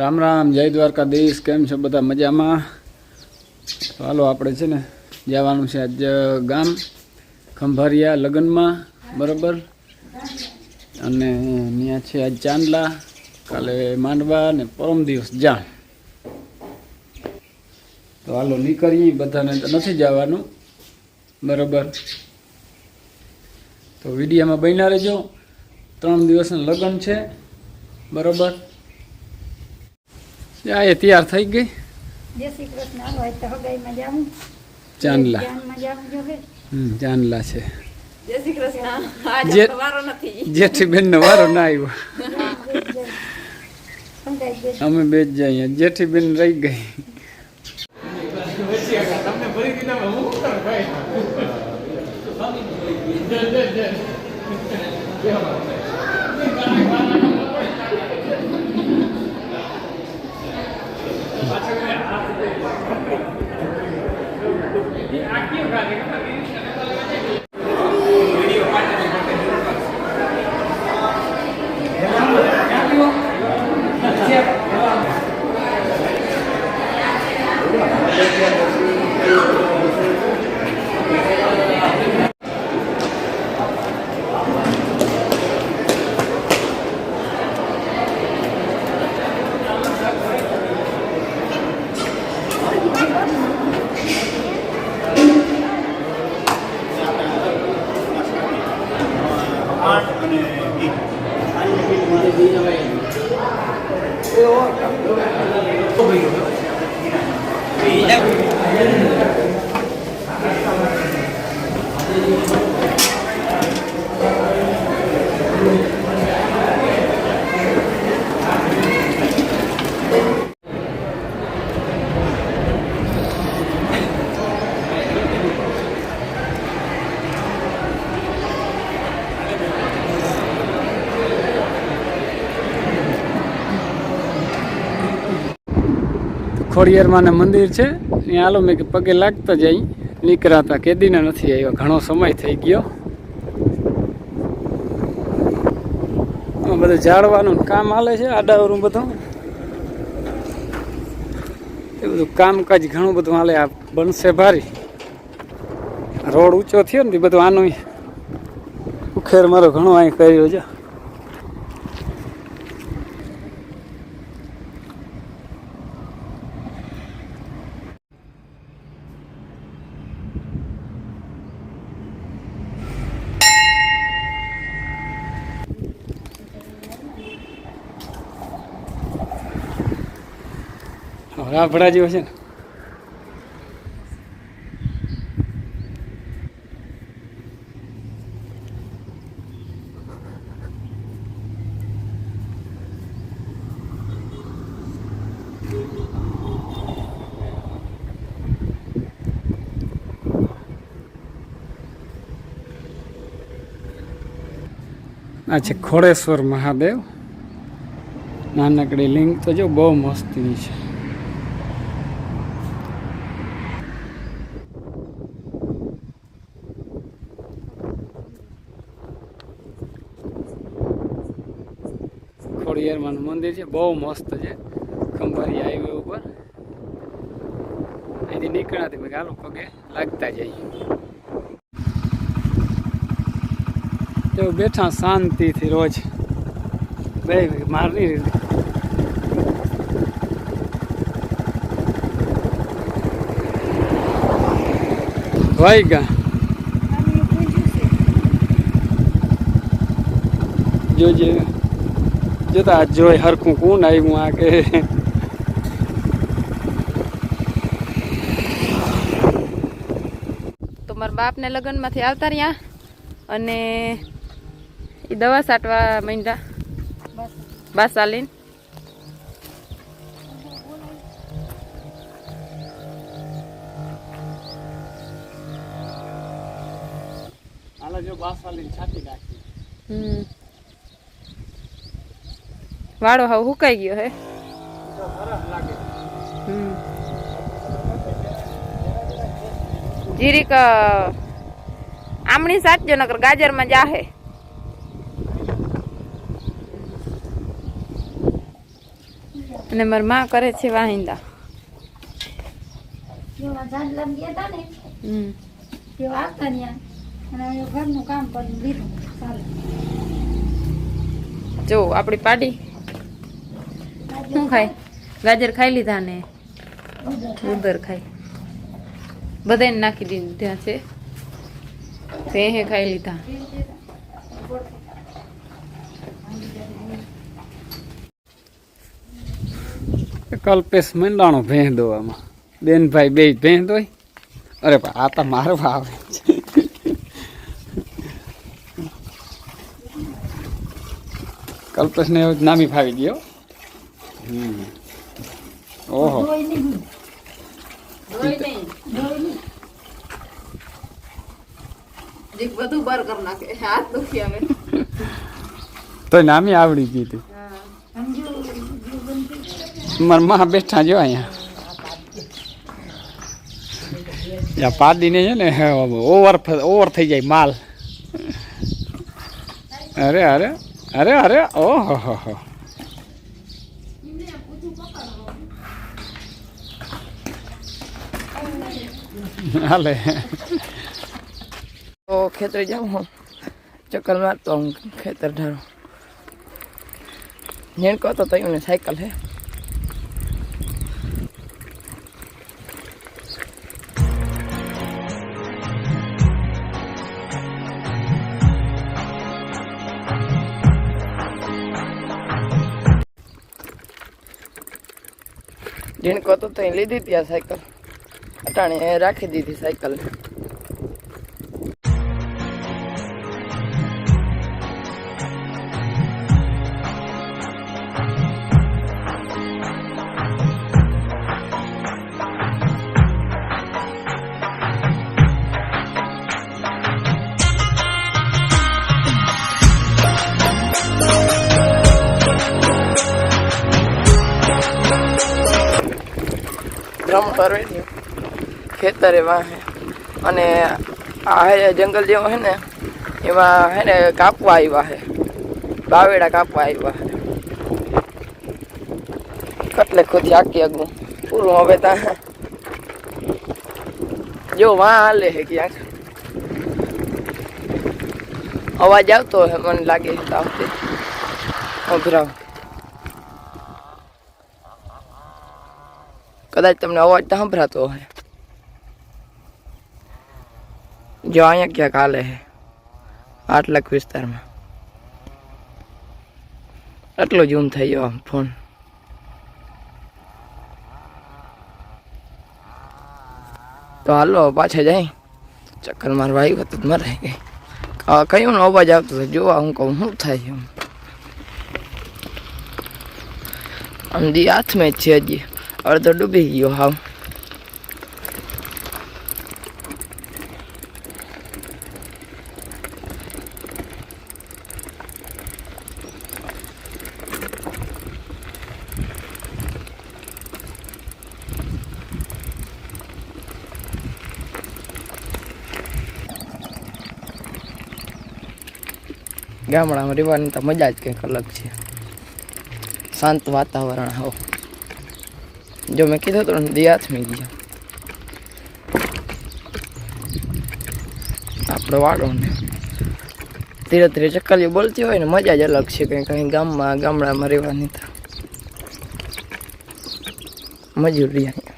રામ રામ, જય દ્વારકાધીશ કેમ છો બધા મજામાં? તો હાલો આપણે છે ને જવાનું છે આજ ગામ ખંભારિયા લગ્નમાં, બરાબર? અને ત્યાં છે આજ ચાંદલા, કાલે માંડવા ને પરમ દિવસ જાણ. તો હાલો નીકળીએ, બધાને તો નથી જવાનું, બરાબર? તો વિડીયામાં બન્યા રહેજો. ત્રણ દિવસના લગ્ન છે, બરાબર? આ એ તૈયાર થઈ ગઈ. જય શ્રી કૃષ્ણ. હાલો તો હગાઈમાં જાઉં ચાંદલા જાનમાં જાઉં જો હે. હમ ચાંદલા છે. જય શ્રી કૃષ્ણ. વારો નથી. જેઠી બેન વારો ના આવ્યો. અમે બે જ જઈએ જેઠી બેન રહી ગઈ. একই ખોડિયારમાં મંદિર છે. ત્યાં હાલો મેં કે પગે લાગતા જઈ નીકળ્યા હતા કેદીના નથી આવ્યા. ઘણો સમય થઈ ગયો. બધું ઝાડવાનું કામ હાલે છે, આડાવરું બધું. એ બધું કામકાજ ઘણું બધું હાલે, આ બનશે ભારી. રોડ ઊંચો થયો ને બધું આનું ઉખેર મારો ઘણો અહીં કર્યો છે. રાભડા જેવો છે ને. આ છે ખોડેશ્વર મહાદેવ. નાનકડી લિંગ તો જો બહુ મસ્તીની છે. મંદિર છે. બહુ મસ્ત છે. ખંભારી હાઈવે ઉપર. અહીંથી નીકળ્યાથી મેં હાલો પગે લાગતા જઈએ. તો બેઠા શાંતિથી રોજ. બે મારની રીતે. ભાઈ ગા. આનું પૂજ્યું જોજે. જોતા જોઈ હરખું કોણ આવ્યું આ કે? તો મારા બાપને લગ્નમાંથી આવતા રહ્યા અને એ દવા સાટવા માંડ્યા. બાસાલીન હાલા જો બાસાલીન છાતી નાખી. હમ. વાળો હાવ હુકાઈ ગયો હે. જીરીક આમણી સાચજો નકર ગાજરમાં જાહે. અને મારી માં કરે છે વાહિંદા. જો આપણી પાડી શું ખાય? ગાજર ખાઈ લીધા ને ઉદર ખાય. બધાને નાખી દીધા છે. હે ખાઈ લીધા. કલ્પેશ મંડાણો ભેં દોવામાં બેનભાઈ બે ભેં દોય અરે આ તો મારવા આવે છે. જ નામી ફાવી ગયો. ઓહો. બધું બર કરી નાખે. હાથ દુખી આવે. તો નામી આવડી ગઈ હતી. મારા માં બેઠા જો અહીંયા. પાંચ પાડીને છે ને ઓવર ઓવર થઈ જાય માલ. અરે અરે અરે અરે ઓહો હો હો. હાલે. તો ખેતરે જાઉં હું. ચક્કર મારતો હું ખેતર ઢારો નેણ તો તો એને સાયકલ હે. કહતો તો એ લીધી ત્યાં સાયકલ. અટાણે રાખી દીધી સાયકલ. ભ્રમ કરવે ને ખેતરે વાહે અને આ જંગલ જેવો હે ને, એમાં હે ને કાપવા આવ્યા હે બાવેડા કાપવા આવ્યા હે કટલે ખોદી આખી આગું. પૂરું હવે ત્યાં જો વા હાલે હે ક્યાંક. અવાજ આવતો હે મને લાગે છે આવતે અભરાવ કદાચ તમને અવાજ તો સંભળાતો હોય. જો અહીંયા ક્યાંક હાલે છે આટલાક વિસ્તારમાં એટલો ઝૂમ થઈ ગયો આમ ફોન તો હાલો પાછા જાય ચક્કર મારવા આવ્યો તો મરાઈ ગઈ આ કયું નો અવાજ આવતો હતો જોવા હું કહું શું થાય એમ અંધી હાથમાં જ છે હજી અડધો ડૂબી ગયો હાવ ગામડામાં રહેવાની તો મજા જ કંઈક અલગ છે. શાંત વાતાવરણ, હો. જો મેં કીધું તો ને દિયાથ ગયા આપણો વાળો ને. ધીરે ધીરે ચક્કલીઓ બોલતી હોય ને, મજા જ અલગ છે કંઈ કંઈ ગામમાં, ગામડામાં રહેવાની તો. મજૂરી અહીંયા.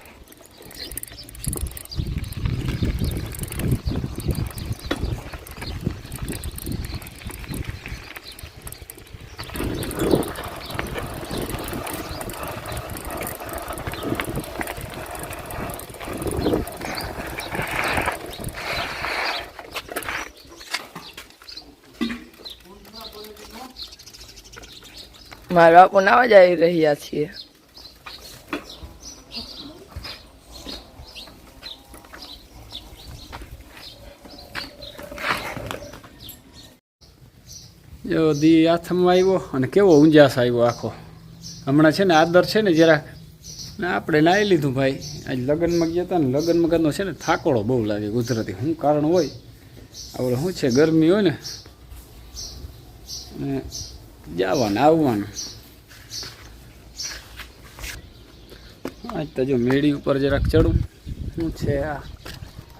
મારા બાપુ નાવા જ આવી રહ્યા છીએ. જો દી આથમમાં આવ્યો અને કેવો ઊંઝાસ આવ્યો આખો. હમણાં છે ને આદર છે ને જરાક. ને આપણે નાહી લીધું ભાઈ. આજ લગ્નમાં ગયા હતા ને લગ્નમાં કરનો છે ને થાકોડો બહુ લાગે ગુજરાતી. શું કારણ હોય? આપણે શું છે, ગરમી હોય ને જવાનું આવવાનું આજ તો જો મેળી ઉપર જરાક ચડું. શું છે આ?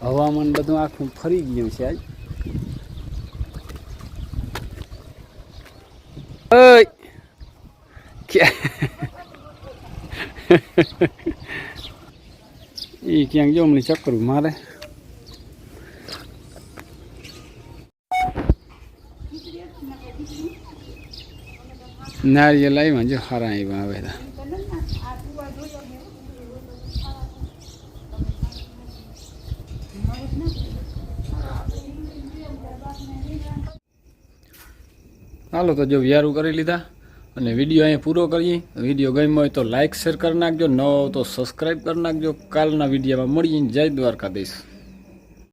હવામાન બધું આખું ફરી ગયું છે આજ. એ ક્યાંક જમણી ચક્કરું મારે. નારિયેલ આવ્યા જો હારા આવ્યા આવે. હાલો તો જો વ્યારું કરી લીધા અને વીડિયો અહીંયા પૂરો કરીએ વીડિયો ગમ્યો હોય તો લાઇક શેર કરી નાખજો ન હોય તો સબસ્ક્રાઈબ કરી નાખજો કાલના વિડીયોમાં મળીએ જય દ્વારકાધીશ